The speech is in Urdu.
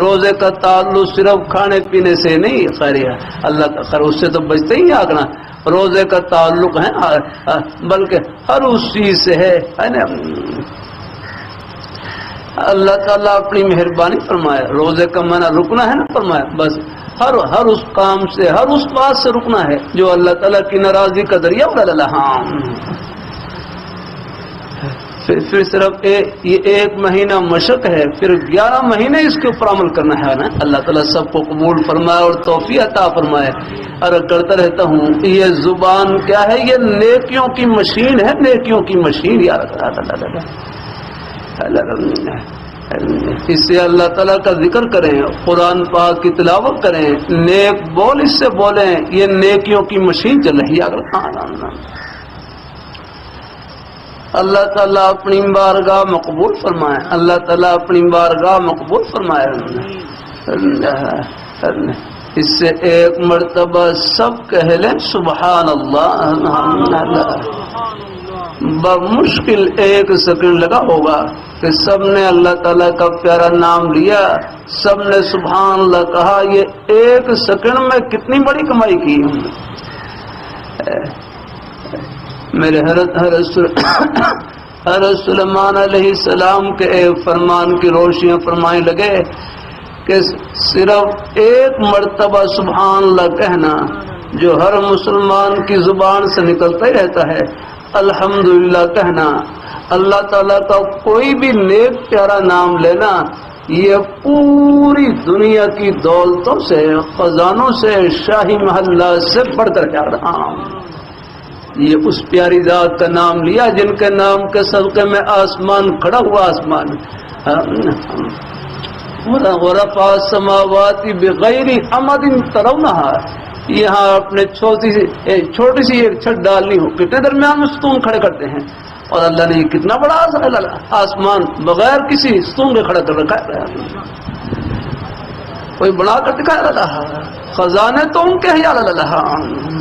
روزے کا تعلق صرف کھانے پینے سے نہیں، خیر اللہ کا خیر، اس سے تو بچتے ہی آگنا روزے کا تعلق ہے بلکہ ہر اس چیز سے ہے نا؟ اللہ تعالیٰ اپنی مہربانی فرمایا روزے کا منع رکنا ہے نا فرمایا بس ہر ہر اس کام سے، ہر اس بات سے رکنا ہے، جو اللہ تعالیٰ کی ناراضگی کا ذریعہ ہاں۔ پھر پھر صرف یہ ایک مہینہ مشق ہے پھر گیارہ مہینے اس کے اوپر عمل کرنا ہے نا اللہ تعالیٰ سب کو قبول فرمائے اور توفیع عطا فرمائے اور کرتا رہتا ہوں یہ زبان کیا ہے یہ نیکیوں کی مشین ہے نیکیوں کی مشین یار اس سے اللہ تعالیٰ کا ذکر کریں قرآن پاک کی تلاوت کریں نیک بول اس سے بولیں یہ نیکیوں کی مشین چل رہی ہے اگر اللہ تعالیٰ اپنی بارگاہ مقبول فرمائے۔ اللہ تعالیٰ اپنی بارگاہ مقبول فرمائے۔ اس سے ایک مرتبہ سب کہہ لیں سبحان اللہ بمشکل ایک سیکنڈ لگا ہوگا کہ سب نے اللہ تعالیٰ کا پیارا نام لیا۔ سب نے سبحان اللہ کہا، یہ ایک سیکنڈ میں کتنی بڑی کمائی کی۔ میرے حضرت حضرت حضرت سلمان علیہ السلام کے فرمان کی روشنیاں فرمائے لگے کہ صرف ایک مرتبہ سبحان اللہ کہنا جو ہر مسلمان کی زبان سے نکلتا ہی رہتا ہے، الحمدللہ کہنا۔ اللہ تعالیٰ کا کوئی بھی نیک پیارا نام لینا، یہ پوری دنیا کی دولتوں سے، خزانوں سے، شاہی محلہ سے بڑھ کر کیا رہا۔ یہ اس پیاری ذات کا نام لیا جن کے نام کے صدقے میں آسمان کھڑا ہوا آسمان ورفع السماوات بغیر امد ترونها۔ یہاں اپنے چھوٹی سی چھوٹی سی ایک چھت ڈالنی ہو۔ کتنے درمیان میں ستون کھڑے کرتے ہیں؟ اور اللہ نے یہ کتنا بڑا آسمان بغیر کسی ستون کے کھڑا کر رکھا ہے۔ کوئی بنا کر دکھایا اللہ خزانے تو ان کے ہی اللہ۔